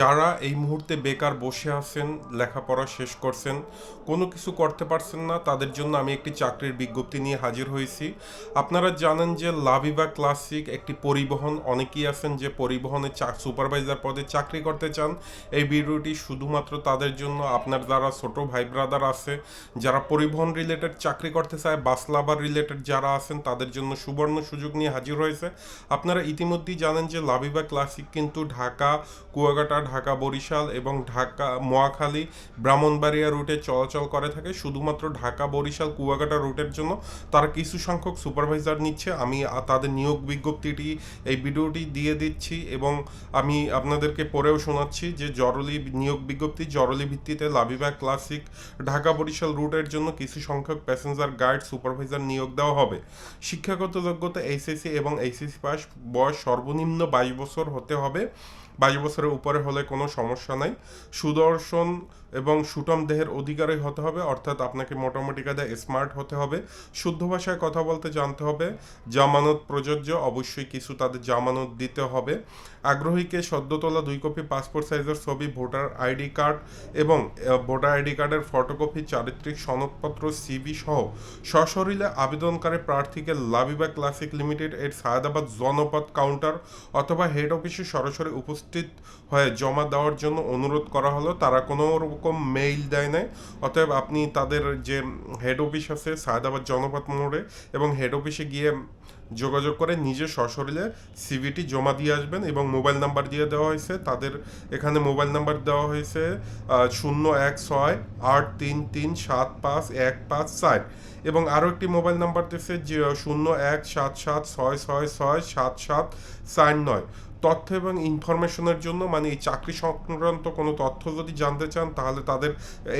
যারা এই মুহূর্তে বেকার বসে আছেন, লেখাপড়া শেষ করছেন, কোনো কিছু করতে পারছেন না, তাদের জন্য আমি একটি চাকরির বিজ্ঞপ্তি নিয়ে হাজির হয়েছি। আপনারা জানেন যে লাভিবা ক্লাসিক একটি পরিবহন, অনেকেই আছেন যে পরিবহনে সুপারভাইজার পদে চাকরি করতে চান। এই ভিডিওটি শুধুমাত্র তাদের জন্য, আপনার যারা ছোট ভাই ব্রাদার আছে, যারা পরিবহন রিলেটেড চাকরি করতে চায়, বাস লাভার রিলেটেড যারা আছেন, তাদের জন্য সুবর্ণ সুযোগ নিয়ে হাজির হয়েছে। আপনারা ইতিমধ্যেই জানেন যে লাভিবা ক্লাসিক কিন্তু ঢাকা, কুয়াকাটা ঢাকা বরিশাল এবং ঢাকা মোয়াখালী ব্রাহ্মণবাড়িয়া রুটে চলাচল করে থাকে। শুধুমাত্র ঢাকা, বরিশাল, কুয়াকাটা রুটের জন্য তারা কিছু সংখ্যক সুপারভাইজার নিচ্ছে। আমি তাদের নিয়োগ বিজ্ঞপ্তিটি, এই ভিডিওটি দিয়ে দিচ্ছি এবং আমি আপনাদেরকে পড়েও শোনাচ্ছি যে জরুরি নিয়োগ বিজ্ঞপ্তি জরুরি ভিত্তিতে লাভিবা ক্লাসিক ঢাকা, বরিশাল রুটের জন্য কিছু সংখ্যক প্যাসেঞ্জার গাইড, সুপারভাইজার নিয়োগ দেওয়া হবে। শিক্ষাগত যোগ্যতা, এইচএসসি এবং এইচএসসি পাস বয়স সর্বনিম্ন বাইশ বছর হতে হবে। বাইশ বছরের উপরে হলে কোনো সমস্যা নাই। সুদর্শন এবং সুটম দেহের অধিকারী হতে হবে, অর্থাৎ আপনাকে মোটামুটি কাজে স্মার্ট হতে হবে। শুদ্ধ ভাষায় কথা বলতে জানতে হবে, জামানত প্রযোজ্য, অবশ্যই কিছু তাদের জামানত দিতে হবে। আগ্রহীকে সদ্য তোলা দুই কপি পাসপোর্ট সাইজের ছবি, ভোটার আইডি কার্ড এবং ভোটার আইডি কার্ডের ফটোকপি চারিত্রিক সনদপত্র সিবি সহ সশরীরে আবেদনকারী প্রার্থীকে লাভিবা ক্লাসিক লিমিটেড এর সায়দাবাদ জনপদ কাউন্টার অথবা হেড অফিসে সরাসরি উপস্থিত হয়ে জমা দেওয়ার জন্য অনুরোধ করা হলো। তারা কোনো রকম মেইল দেয় নাই। অতএব আপনি তাদের যে হেড অফিস আছে, সায়দাবাদ জনপদ মোড়ে এবং হেড অফিসে গিয়ে যোগাযোগ করে নিজে সশরীরে সিভিটি জমা দিয়ে আসবেন এবং মোবাইল নাম্বার দিয়ে দেওয়া হয়েছে। তাদের এখানে মোবাইল নাম্বার দেওয়া হয়েছে শূন্য এক ছয় আট তিন তিন সাত পাঁচ এক পাঁচ চার এবং আরও একটি মোবাইল নাম্বার দিয়েছে যে, শূন্য এক সাত সাত ছয় ছয় ছয় সাত সাত চার নয়। তথ্য এবং ইনফরমেশনের জন্য মানে এই চাকরি সংক্রান্ত কোনো তথ্য যদি জানতে চান, তাহলে তাদের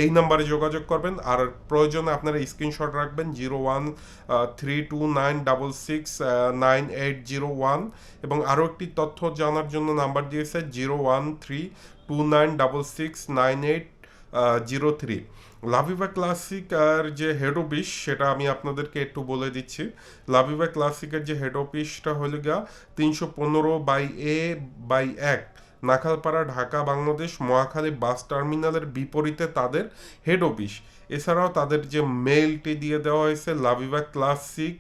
এই নাম্বারে যোগাযোগ করবেন। আর প্রয়োজনে আপনারা স্ক্রিনশট রাখবেন, zero one three two nine double six nine eight zero one. এবং আরও একটি তথ্য জানার জন্য নাম্বার দিয়েছে, zero one three two nine double six nine eight zero three. লাভিবা classic আর যে হেড অফিস, সেটা আমি আপনাদেরকে একটু বলে দিচ্ছি। লাভিবা ক্লাসিকের যে হেড অফিসটা হলো গিয়া তিনশো পনেরো বাই এ বাই এক, নাখালপাড়া, ঢাকা, বাংলাদেশ, মহাখালী বাস টার্মিনালের বিপরীতে তাদের হেড অফিস। এছাড়াও তাদের যে মেইলটি দিয়ে দেওয়া হয়েছে, লাভিবা classic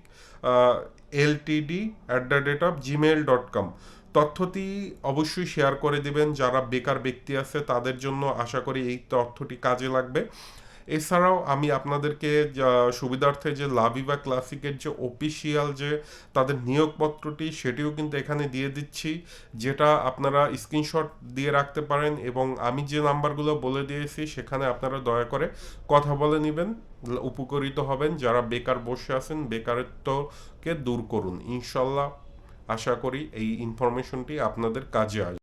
LTD at the rate of Gmail dot com তথ্যটি অবশ্যই শেয়ার করে দিবেন। যারা বেকার ব্যক্তি আছে, তাদের জন্য আশা করি এই তথ্যটি কাজে লাগবে। এছাড়াও আমি আপনাদেরকে সুবিধার্থে যে লাভিবা ক্লাসিকের যে অফিসিয়াল যে তাদের নিয়োগপত্রটি, সেটিও কিন্তু এখানে দিয়ে দিচ্ছি, যেটা আপনারা স্ক্রিনশট দিয়ে রাখতে পারেন এবং আমি যে নাম্বারগুলো বলে দিয়েছি, সেখানে আপনারা দয়া করে কথা বলে নেবেন, উপকৃত হবেন। যারা বেকার বসে আছেন, বেকারত্বকে দূর করুন। ইনশাল্লাহ আশা করি এই ইনফরমেশনটি আপনাদের কাজে আসবে।